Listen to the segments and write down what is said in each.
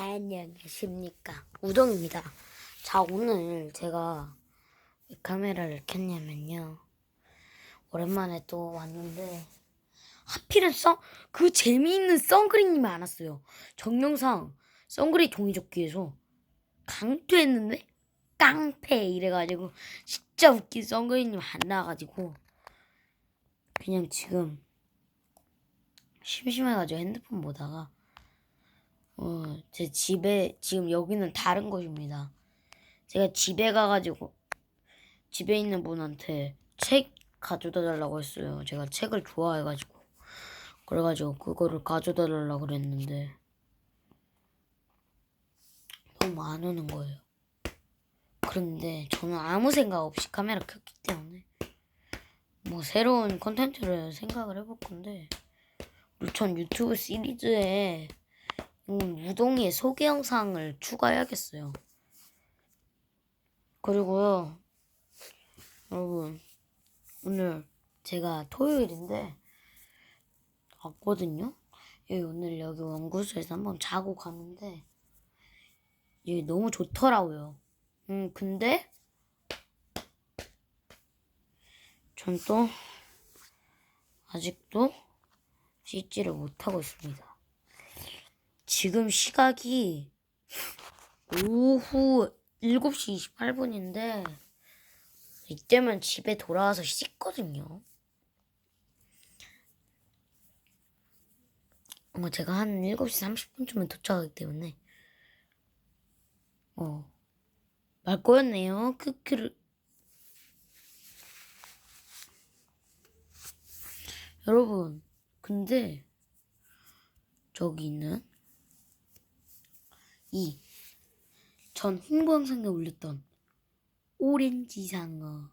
안녕하십니까 우동입니다. 자 오늘 제가 왜 카메라를 켰냐면요. 오랜만에 또 왔는데 하필은 썬 그 재미있는 선그린님이 안 왔어요. 정영상 선그린 종이접기에서 강퇴했는데 깡패 이래가지고 진짜 웃긴 선그린님 안 나와가지고 그냥 지금 심심해가지고 핸드폰 보다가 어, 제 집에 지금 여기는 다른 곳입니다. 제가 집에 가가지고 집에 있는 분한테 책 가져다 달라고 했어요. 제가 책을 좋아해가지고 그래가지고 그거를 가져다 달라고 그랬는데 너무 안 오는 거예요. 그런데 저는 아무 생각 없이 카메라 켰기 때문에 뭐 새로운 컨텐츠를 생각을 해볼 건데 우천 유튜브 시리즈에 음, 우동이의 소개 영상을 추가해야겠어요. 그리고요, 여러분, 오늘 제가 토요일인데, 왔거든요? 여기 오늘 여기 원구소에서 한번 자고 가는데, 여기 너무 좋더라고요. 음, 근데, 전 또, 아직도 씻지를 못하고 있습니다. 지금 시각이 오후 7시 28분인데 이때면 집에 돌아와서 씻거든요. 어, 제가 한 7시 30분쯤에 도착하기 때문에 어, 말 거였네요. 크크를 여러분, 근데 저기는 이전 홍보 영상에 올렸던 오렌지 상어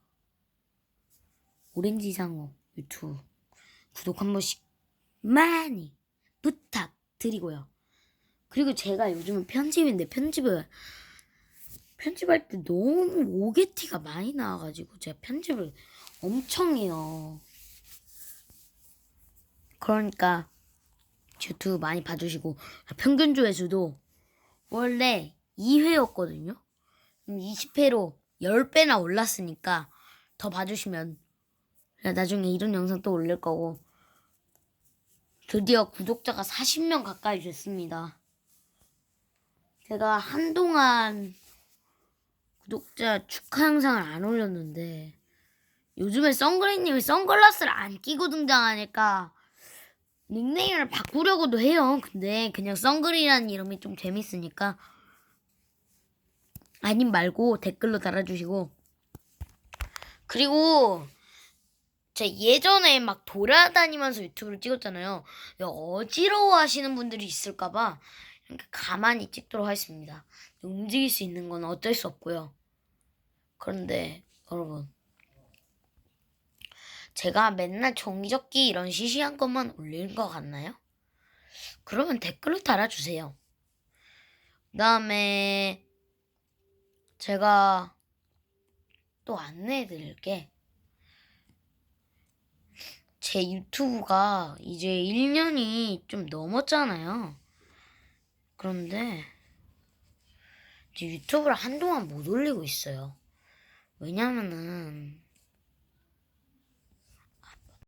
오렌지 상어 유튜브 구독 한 번씩 많이 부탁드리고요. 그리고 제가 요즘은 편집인데 편집을 편집할 때 너무 오게티가 많이 나와가지고 제가 편집을 엄청 해요. 그러니까 유튜브 많이 봐주시고 평균 조회수도 원래 2회였거든요. 20회로 10배나 올랐으니까 더 봐주시면 나중에 이런 영상 또 올릴 거고 드디어 구독자가 40명 가까이 됐습니다. 제가 한동안 구독자 축하 영상을 안 올렸는데 요즘에 선글라스님이 선글라스를 안 끼고 등장하니까 닉네임을 바꾸려고도 해요. 근데 그냥 썬글이라는 이름이 좀 재밌으니까 아님 말고 댓글로 달아주시고 그리고 제 예전에 막 돌아다니면서 유튜브를 찍었잖아요. 어지러워 하시는 분들이 있을까봐 가만히 찍도록 하겠습니다. 움직일 수 있는 건 어쩔 수 없고요. 그런데 여러분 제가 맨날 종이접기 이런 시시한 것만 올리는 것 같나요? 그러면 댓글로 달아주세요. 그 다음에 제가 또 안내해 드릴 게. 제 유튜브가 이제 1년이 좀 넘었잖아요. 그런데 유튜브를 한동안 못 올리고 있어요. 왜냐면은